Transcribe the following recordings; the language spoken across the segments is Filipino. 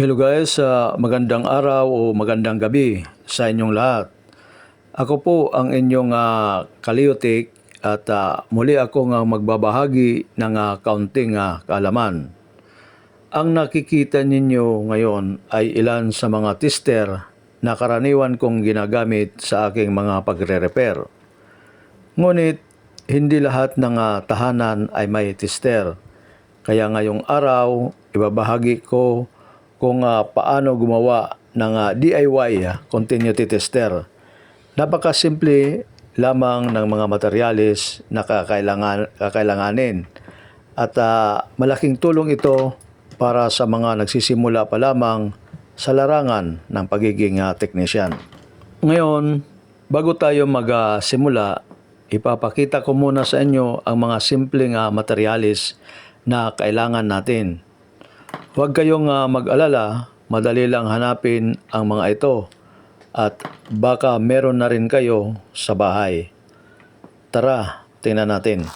Hello guys, ah, magandang araw o magandang gabi sa inyong lahat. Ako po ang inyong uh, Kaliotik at ah, muli ako nga magbabahagi ng ah, kaunting ah, kaalaman. Ang nakikita ninyo ngayon ay ilan sa mga tester na karaniwan kong ginagamit sa aking mga pagre-repair. Ngunit hindi lahat ng ah, tahanan ay may tester. Kaya ngayong araw, ibabahagi ko kung ah, paano gumawa ng ah, DIY ah, continuity tester. Napakasimple lamang ng mga materyales na kakailangan, kakailanganin. At ah, malaking tulong ito para sa mga nagsisimula pa lamang sa larangan ng pagiging ah, technician. Ngayon, bago tayo magsimula, ipapakita ko muna sa inyo ang mga simpleng ah, materyales na kailangan natin. Huwag kayong ah, mag-alala, madali lang hanapin ang mga ito at baka meron na rin kayo sa bahay. Tara, tingnan natin.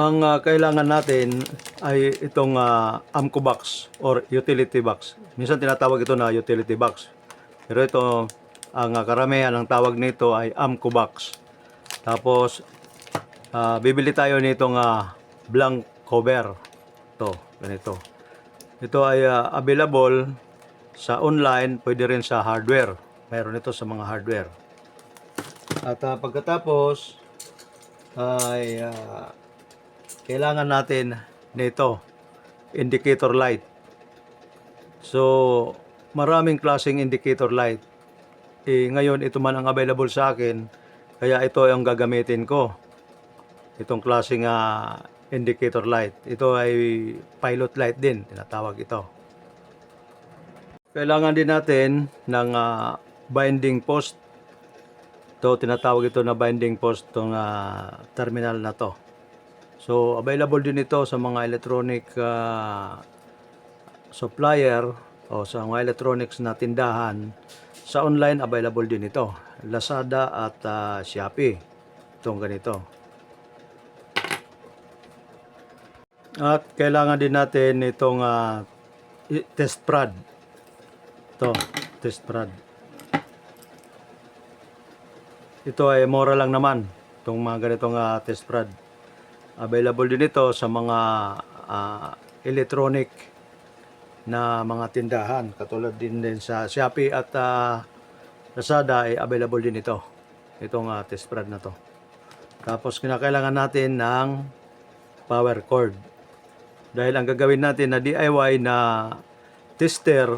Ang ah, kailangan natin ay itong ah, Amco box or utility box. Minsan tinatawag ito na utility box. Pero ito, ang ah, karamihan ng tawag nito ay Amco box. Tapos, ah, bibili tayo nitong ah, blank cover. Ito, ganito. Ito ay ah, available sa online, pwede rin sa hardware. Mayroon ito sa mga hardware. At ah, pagkatapos, ay ah, kailangan natin nito indicator light so maraming klaseng indicator light eh, ngayon ito man ang available sa akin kaya ito ang gagamitin ko. Itong klaseng ah, indicator light. Ito ay pilot light din tinatawag ito. Kailangan din natin ng ah, binding post. Ito tinatawag ito na binding post tong ah, terminal na to. So, available din ito sa mga electronic ah, supplier o sa mga electronics na tindahan. Sa online, available din ito. Lazada at ah, Shopee. Itong ganito. At kailangan din natin itong i- test prod. Ito, test prod. Ito ay mura lang naman. Itong mga ganitong ah, test prod. Available din ito sa mga ah, electronic na mga tindahan. Katulad din din sa Shopee at ah, Lazada ay available din ito. Itong ah, test prod na to. Tapos kinakailangan natin ng power cord. Dahil ang gagawin natin na DIY na tester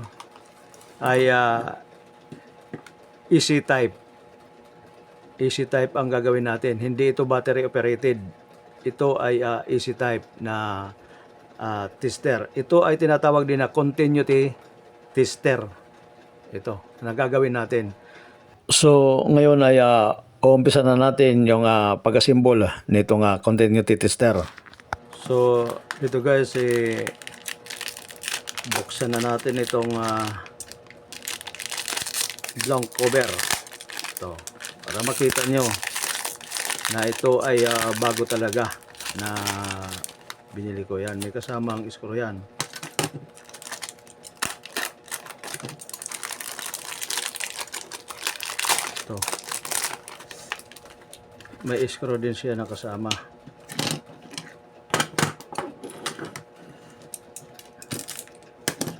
ay ah, easy type. Easy type ang gagawin natin. Hindi ito battery operated. Ito ay ah, easy type na ah, tester. Ito ay tinatawag din na continuity tester. Ito, na gagawin natin. So, ngayon ay uh, umpisa na natin yung uh, pag-asimbol nitong uh, continuity tester. So, ito guys, eh, buksan na natin itong uh, blank cover. Ito, para makita nyo na ito ay ah, bago talaga na binili ko yan. May kasamang screw yan. Ito. May screw din siya na kasama.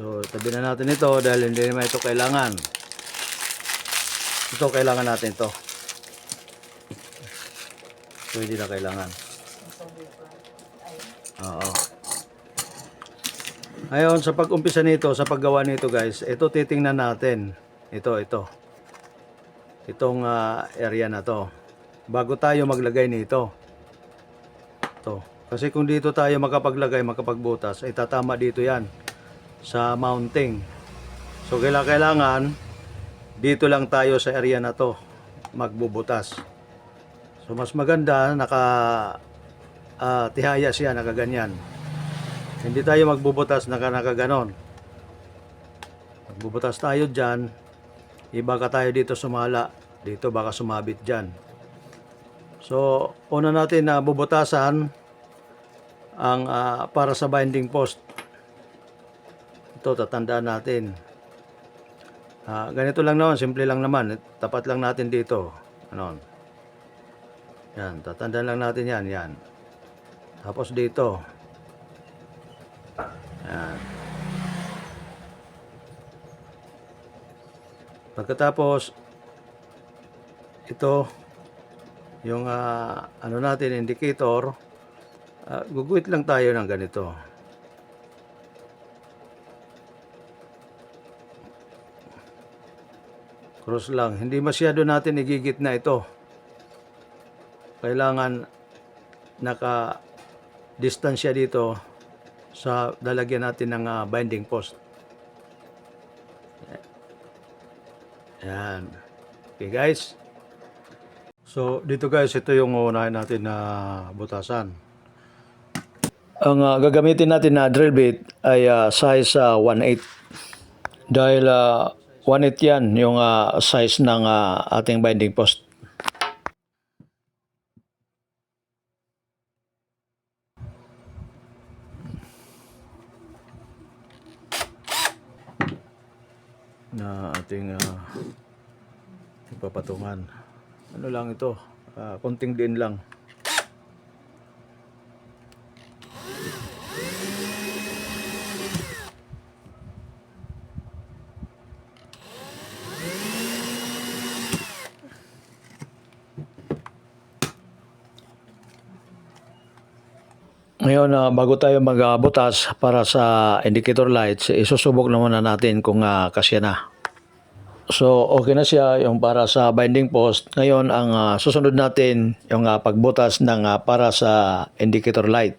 So, tabi na natin ito dahil hindi naman ito kailangan. Ito kailangan natin to. So, hindi na kailangan. Ngayon, sa pag-umpisa nito, sa paggawa nito guys, ito titingnan natin. Ito, ito. Itong ah, area na to. Bago tayo maglagay nito. Ito. Kasi kung dito tayo makapaglagay, makapagbutas, ay dito yan sa mounting. So, kailangan, dito lang tayo sa area na to magbubutas. So mas maganda naka ah, tihaya siya nakaganyan. Hindi tayo magbubutas naka nakaganon. Magbubutas tayo diyan. Iba ka tayo dito sumala. Dito baka sumabit diyan. So, una natin na bubutasan ang ah, para sa binding post. Ito, tatandaan natin. Ah, ganito lang naman, simple lang naman. Tapat lang natin dito. Ano? Yan, tatandaan lang natin yan, yan. Tapos dito. Pagkatapos, ito, yung ah, ano natin, indicator, ah, guguhit lang tayo ng ganito. Cross lang. Hindi masyado natin igigit na ito. Kailangan naka distansya dito sa dalagyan natin ng ah, binding post. Yan. Okay guys. So dito guys, ito yung unahin natin na butasan. Ang ah, gagamitin natin na drill bit ay ah, size ah, 1/8. Dahil ah, 1/8 yan yung ah, size ng ah, ating binding post. Na ating ah, ipapatungan. Ano lang ito? Ah, konting din lang. Ngayon, ah, bago tayo magbutas para sa indicator lights, isusubok na natin kung ah, kasya na. So, okay na siya yung para sa binding post. Ngayon, ang ah, susunod natin yung ah, pagbutas ng ah, para sa indicator light.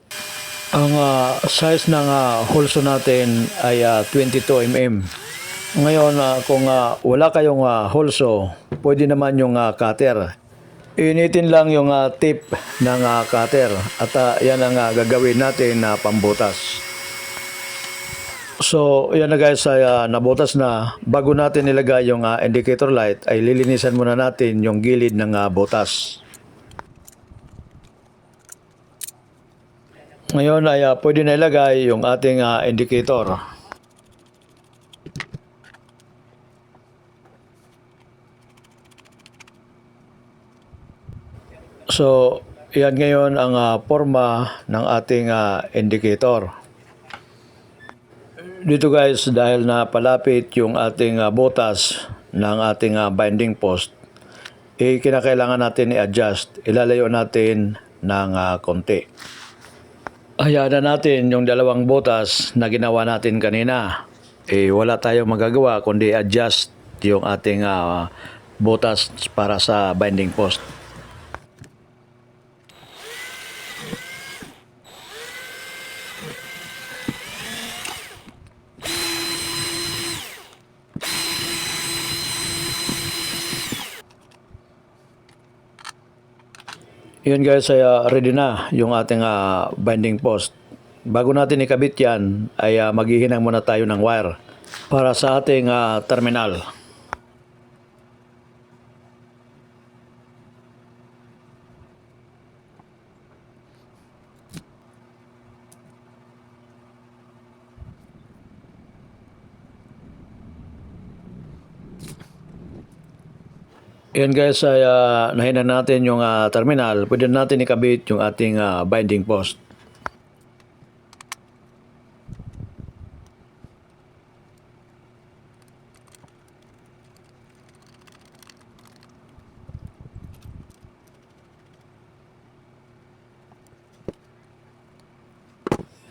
Ang ah, size ng uh, hulso natin ay ah, 22 mm. Ngayon, ah, kung ah, wala kayong ah, hulso, pwede naman yung ah, cutter. Initin lang yung ah, tip ng ah, cutter at ah, yan ang ah, gagawin natin na pambutas. So, yan na guys, ay ah, nabutas na. Bago natin ilagay yung ah, indicator light, ay lilinisan muna natin yung gilid ng ah, butas. Ngayon ay ah, pwede na ilagay yung ating ah, indicator. So, yan ngayon ang ah, forma ng ating ah, indicator. Dito guys, dahil na palapit yung ating ah, butas ng ating ah, binding post, eh, kinakailangan natin i-adjust. Ilalayo natin ng ah, konti. Hayaan na natin yung dalawang butas na ginawa natin kanina. Eh, wala tayong magagawa kundi adjust yung ating ah, butas para sa binding post. Yun guys, ay ah, ready na yung ating ah, binding post. Bago natin ikabit yan, ay ah, maghihinang muna tayo ng wire para sa ating ah, terminal. Yan guys, ay ah, nahinan natin yung ah, terminal. Pwede natin ikabit yung ating ah, binding post.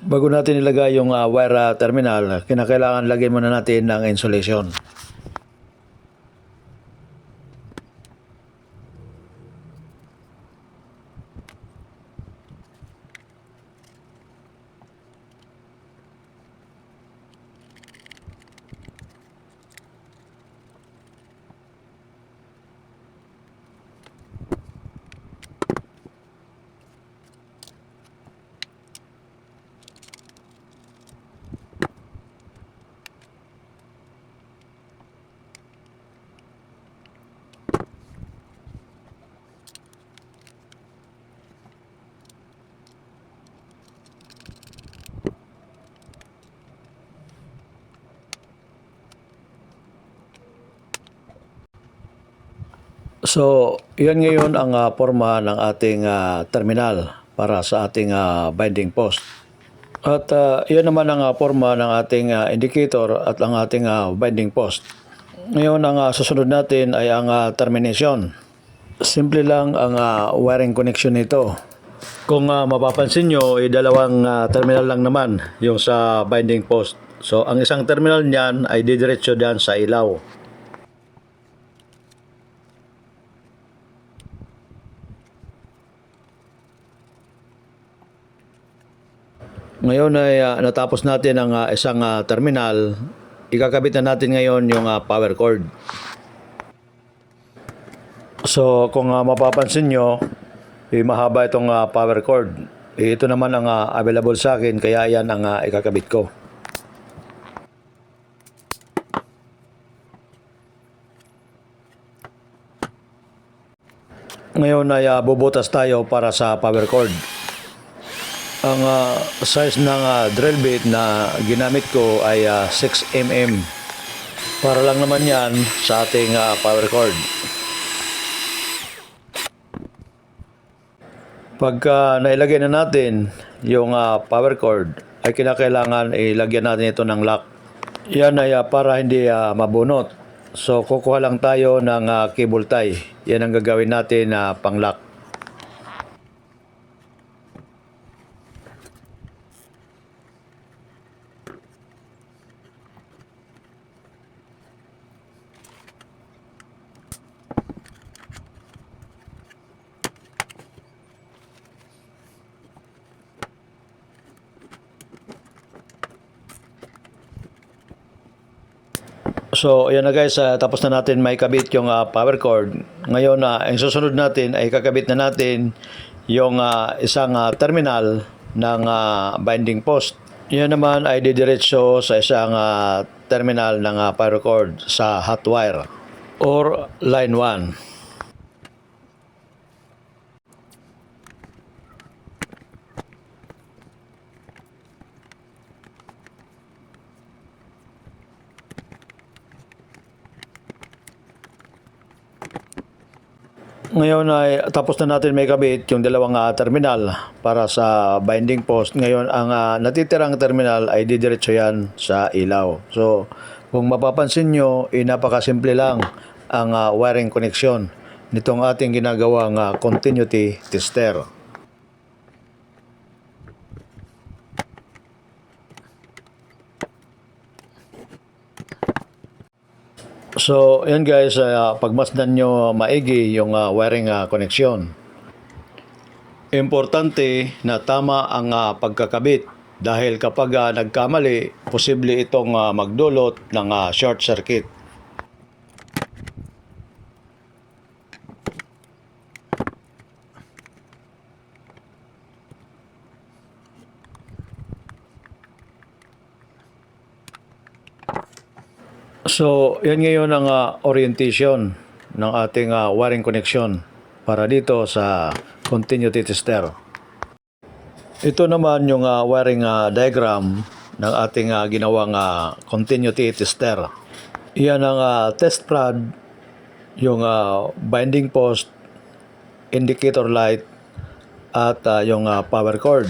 Bago natin ilagay yung ah, wire ah, terminal, kinakailangan lagyan muna natin ng insulation. So, yan ngayon ang ah, forma ng ating ah, terminal para sa ating ah, binding post. At ah, yan naman ang ah, forma ng ating ah, indicator at ang ating ah, binding post. Ngayon ang ah, susunod natin ay ang ah, termination. Simple lang ang ah, wiring connection nito. Kung ah, mapapansin nyo, ay dalawang ah, terminal lang naman yung sa binding post. So, ang isang terminal niyan ay didiretso diyan sa ilaw. Ngayon ay ah, natapos natin ang ah, isang ah, terminal. Ikakabit na natin ngayon yung ah, power cord. So kung ah, mapapansin nyo, eh, mahaba itong ah, power cord. Eh, ito naman ang ah, available sa akin kaya yan ang ah, ikakabit ko. Ngayon ay ah, bubutas tayo para sa power cord. Ang ah, size ng ah, drill bit na ginamit ko ay ah, 6 mm. Para lang naman yan sa ating ah, power cord. Pagka nailagay na natin yung ah, power cord, ay kinakailangan ilagyan natin ito ng lock. Yan ay ah, para hindi ah, mabunot. So kukuha lang tayo ng ah, cable tie. Yan ang gagawin natin na pang lock. So, ayan na guys, ah, tapos na natin may kabit yung ah, power cord. Ngayon, na ang susunod natin ay kakabit na natin yung ah, isang ah, terminal ng ah, binding post. Yan naman ay didiretso sa isang ah, terminal ng ah, power cord sa hot wire or line 1. Ngayon ay tapos na natin may kabit yung dalawang ah, terminal para sa binding post. Ngayon ang ah, natitirang terminal ay didiretso yan sa ilaw. So kung mapapansin nyo, eh, napakasimple lang ang ah, wiring connection nitong ating ginagawang ah, continuity tester. So, yan guys, uh, pagmasdan nyo maigi yung ah, wiring ah, connection. Importante na tama ang ah, pagkakabit dahil kapag ah, nagkamali, posible itong ah, magdulot ng ah, short circuit. So, yan ngayon ang ah, orientation ng ating ah, wiring connection para dito sa continuity tester. Ito naman yung ah, wiring ah, diagram ng ating ah, ginawang ah, continuity tester. Iyan ang ah, test prod, yung ah, binding post, indicator light, at ah, yung ah, power cord.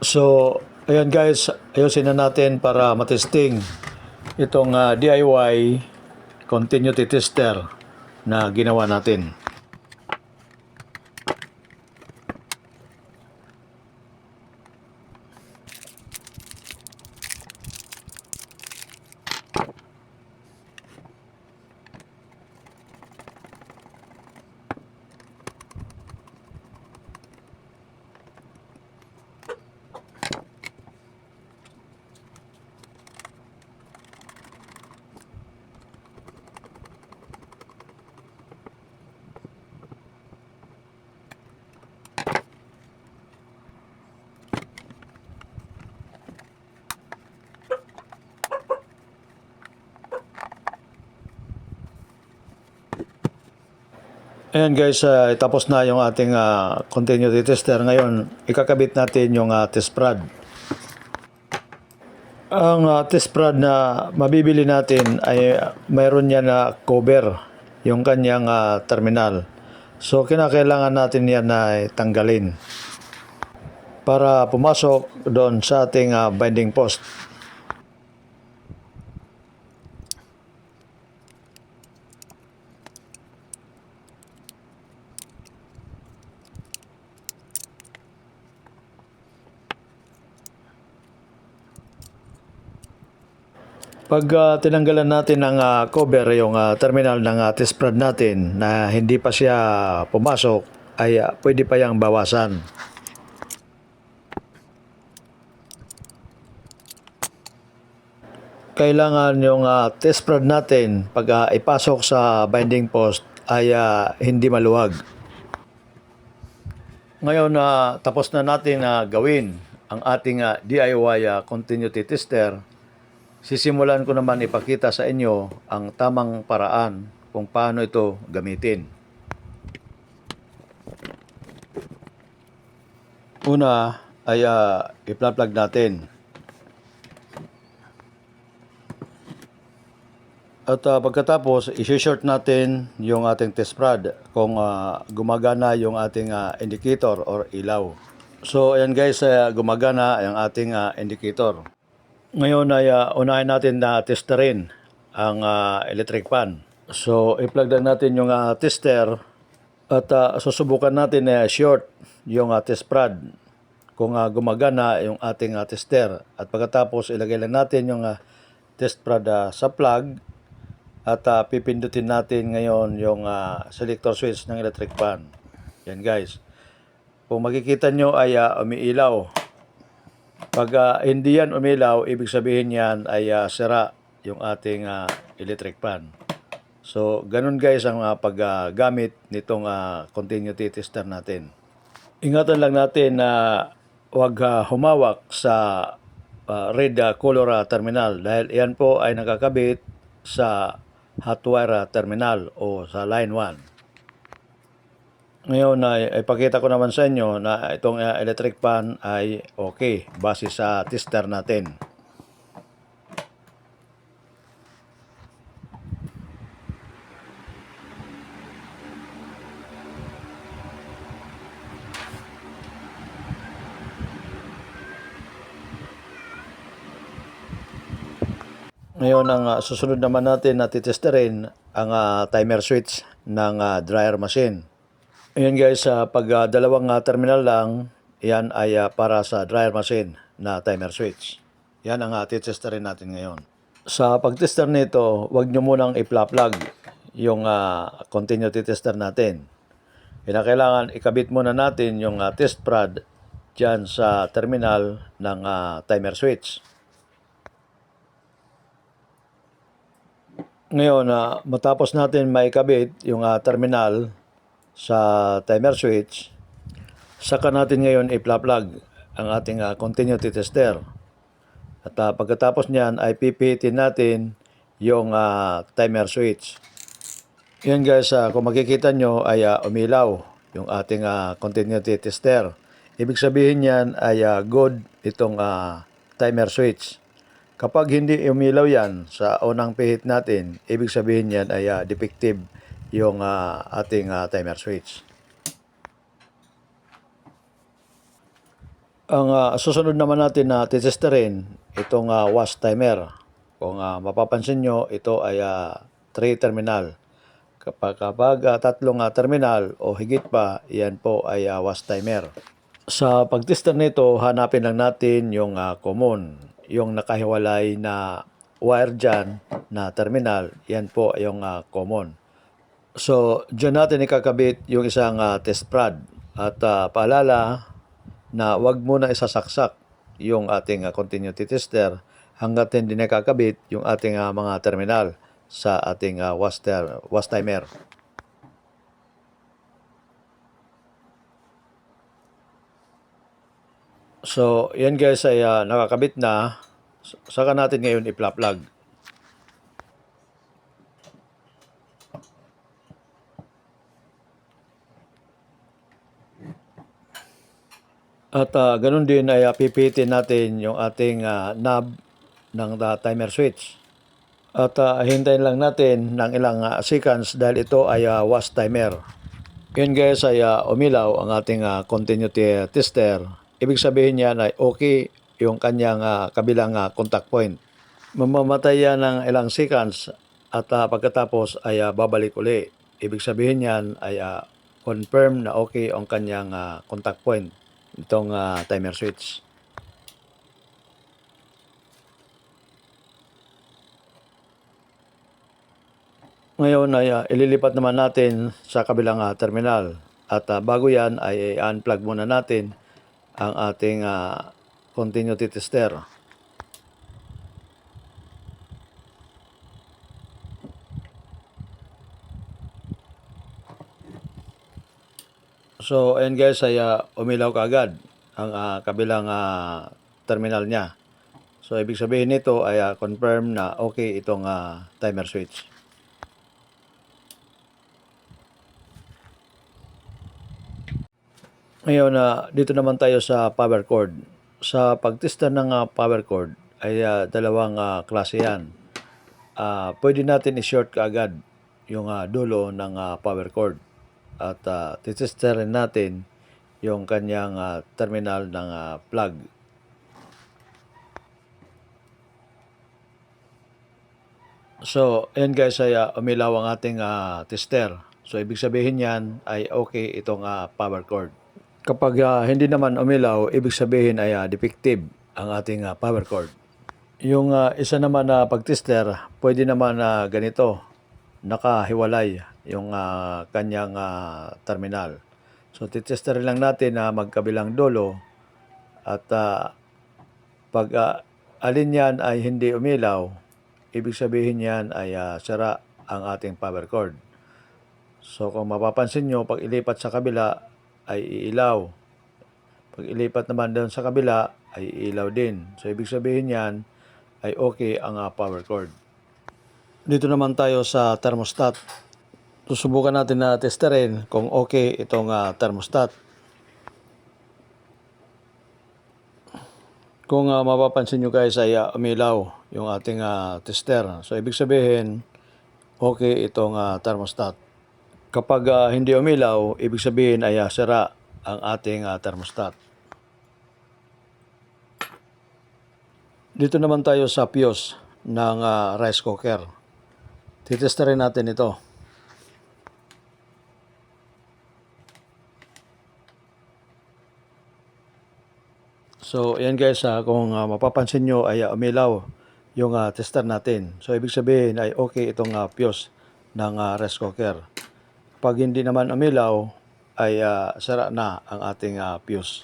So, ayan guys, ayusin na natin para matesting itong ah, DIY continuity tester na ginawa natin. Ayan guys, ah, tapos na yung ating ah, continuity tester. Ngayon, ikakabit natin yung ah, test prod. Ang ah, test prod na mabibili natin ay mayroon yan na cover yung kanyang ah, terminal. So kinakailangan natin yan na tanggalin para pumasok doon sa ating ah, binding post. Pag ah, tinanggalan natin ng ah, cover yung ah, terminal ng uh, test prod natin na hindi pa siya pumasok ay ah, pwede pa yang bawasan. Kailangan yung ah, test prod natin pag ah, ipasok sa binding post ay ah, hindi maluwag. Ngayon na tapos na natin na gawin ang ating ah, DIY ah, continuity tester, sisimulan ko naman ipakita sa inyo ang tamang paraan kung paano ito gamitin. Una ay uh, i-plug natin. At ah, pagkatapos, isi-short natin yung ating test prod kung ah, gumagana yung ating ah, indicator or ilaw. So, ayan guys, ah, gumagana yung ating ah, indicator. Ngayon ay ah, unahin natin na testerin ang ah, electric fan. So, i-plug lang natin yung ah, tester at ah, susubukan natin na short yung ah, test prod kung ah, gumagana yung ating ah, tester. At pagkatapos, ilagay lang natin yung ah, test prod ah, sa plug at ah, pipindutin natin ngayon yung ah, selector switch ng electric fan. Yan guys. Kung makikita nyo ay ah, umiilaw. Pag ah, hindi yan umilaw, ibig sabihin yan ay ah, sira yung ating ah, electric fan. So, ganun guys ang ah, paggamit nitong ah, continuity tester natin. Ingatan lang natin na wag ah, humawak sa ah, red ah, color ah, terminal dahil yan po ay nakakabit sa hot wire ah, terminal o sa line 1. Ngayon ay ipakita ko naman sa inyo na itong ah, electric fan ay okay base sa tester natin. Ngayon ang ah, susunod naman natin na titesterin ang ah, timer switch ng dryer machine. Ayan guys, sa pag ah, dalawang ah, terminal lang, yan ay ah, para sa dryer machine na timer switch. Yan ang uh, titesterin natin ngayon. Sa pagtester nito, huwag nyo munang i-plug yung ah, continuity tester natin. Kinakailangan ikabit muna natin yung ah, test prod dyan sa terminal ng ah, timer switch. Ngayon, na matapos natin maikabit yung ah, terminal sa timer switch, saka natin ngayon i-plug ang ating ah, continuity tester. At ah, pagkatapos niyan ay pipihitin natin yung ah, timer switch. Yan guys, ah, kung makikita nyo ay ah, umilaw yung ating ah, continuity tester. Ibig sabihin yan ay ah, good itong ah, timer switch. Kapag hindi umilaw yan sa unang pihit natin, ibig sabihin yan ay ah, defective yung ah, ating ah, timer switch. Ang ah, susunod naman natin na titesterin, itong ah, wash timer. Kung ah, mapapansin nyo, ito ay 3 terminal. Kapag, kapag ah, tatlong ah, terminal o higit pa, yan po ay ah, wash timer. Sa pagtester nito, hanapin lang natin yung ah, common, yung nakahiwalay na wire dyan na terminal, yan po yung ah, common. So, dyan natin ikakabit yung isang ah, test prod. At ah, paalala na wag muna isasaksak yung ating ah, continuity tester hanggat hindi nakakabit yung ating ah, mga terminal sa ating wash, ter- wash timer. So, yan guys ay ah, nakakabit na. Saka natin ngayon i-plug. At ah, ganun din ay ah, pipitin natin yung ating ah, knob ng ah, timer switch. At ah, hintayin lang natin ng ilang ah, seconds dahil ito ay ah, wash timer. Yun guys ay ah, umilaw ang ating ah, continuity tester. Ibig sabihin niyan ay okay yung kanyang ah, kabilang ah, contact point. Mamamatay yan ng ilang seconds at ah, pagkatapos ay ah, babalik uli. Ibig sabihin niyan ay ah, confirm na okay ang kanyang ah, contact point itong ah, timer switch. Ngayon ay ah, ililipat naman natin sa kabilang ah, terminal. At ah, bago yan ay i-unplug muna natin ang ating ah, continuity tester. So, ayan guys, ay ah, umilaw kaagad ang ah, kabilang ah, terminal niya. So, ibig sabihin nito ay ah, confirm na okay itong ah, timer switch. Ngayon na dito naman tayo sa power cord. Sa pagtesta ng ah, power cord ay ah, dalawang ah, klase yan. Ah, pwede natin i-short kaagad yung ah, dulo ng ah, power cord at uh, titesterin natin yung kanyang ah, terminal ng ah, plug. So, ayan guys ay ah, umilaw ang ating ah, tester. So, ibig sabihin yan ay okay itong ah, power cord. Kapag ah, hindi naman umilaw, ibig sabihin ay ah, defective ang ating ah, power cord. Yung ah, isa naman na pagtester, pwede naman na ganito, nakahiwalay yung ah, kanyang ah, terminal. So, titester lang natin na magkabilang dulo at ah, pag ah, alin yan ay hindi umilaw, ibig sabihin yan ay ah, sira ang ating power cord. So kung mapapansin nyo, pag ilipat sa kabila ay iilaw. Pag ilipat naman doon sa kabila ay iilaw din. So ibig sabihin yan ay okay ang ah, power cord. Dito naman tayo sa thermostat. Susubukan natin na testerin kung okay itong ah, thermostat. Kung ah, mapapansin nyo guys ay ah, umilaw yung ating ah, tester. So ibig sabihin okay itong ah, thermostat. Kapag ah, hindi umilaw, ibig sabihin ay ah, sira ang ating ah, thermostat. Dito naman tayo sa fuse ng ah, rice cooker. Titesterin natin ito. So, yan guys, ah, kung ah, mapapansin nyo ay ah, umilaw yung ah, tester natin. So, ibig sabihin ay okay itong ah, fuse ng ah, rice cooker. Pag hindi naman umilaw, ay ah, sara na ang ating ah, fuse.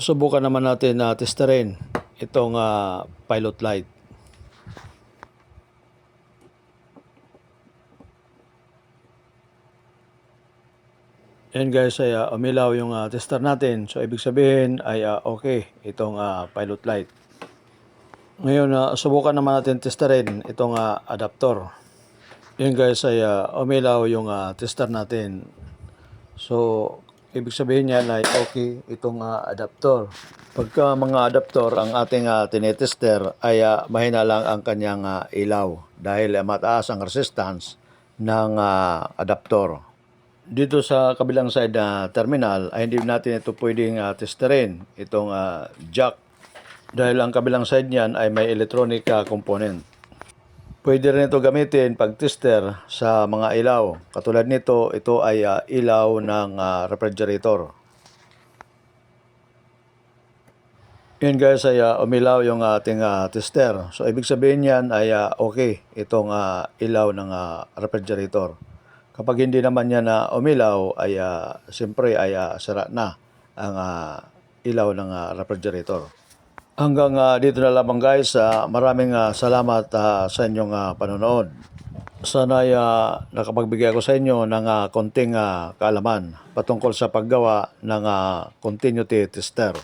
Subukan naman natin na testerin itong ah, pilot light. Yan guys ay ah, umilaw yung ah, tester natin. So ibig sabihin ay ah, okay itong ah, pilot light. Ngayon ah, subukan naman natin testerin itong ah, adapter. Yan guys ay ah, umilaw yung ah, tester natin. So ibig sabihin niyan ay okay itong ah, adapter. Pagka mga adapter ang ating uh, tinetester ay ah, mahina lang ang kanyang ah, ilaw dahil ah, mataas ang resistance ng ah, adapter dito sa kabilang side na terminal ay hindi natin ito pwedeng uh, testerin itong ah, jack dahil ang kabilang side niyan ay may electronic ah, component. Pwede rin ito gamitin pag tester sa mga ilaw. Katulad nito, ito ay ah, ilaw ng ah, refrigerator. Yun guys ay ah, umilaw yung ating ah, tester. So ibig sabihin niyan ay ah, okay itong ah, ilaw ng ah, refrigerator. Kapag hindi naman yan na umilaw ay uh, siyempre ay ah, sira na ang ah, ilaw ng ah, refrigerator. Hanggang ah, dito na lamang guys, Ah, maraming ah, salamat ah, sa inyong ah, panonood. Sana ah, nakapagbigay ako sa inyo ng ah, konting ah, kaalaman patungkol sa paggawa ng ah, continuity tester.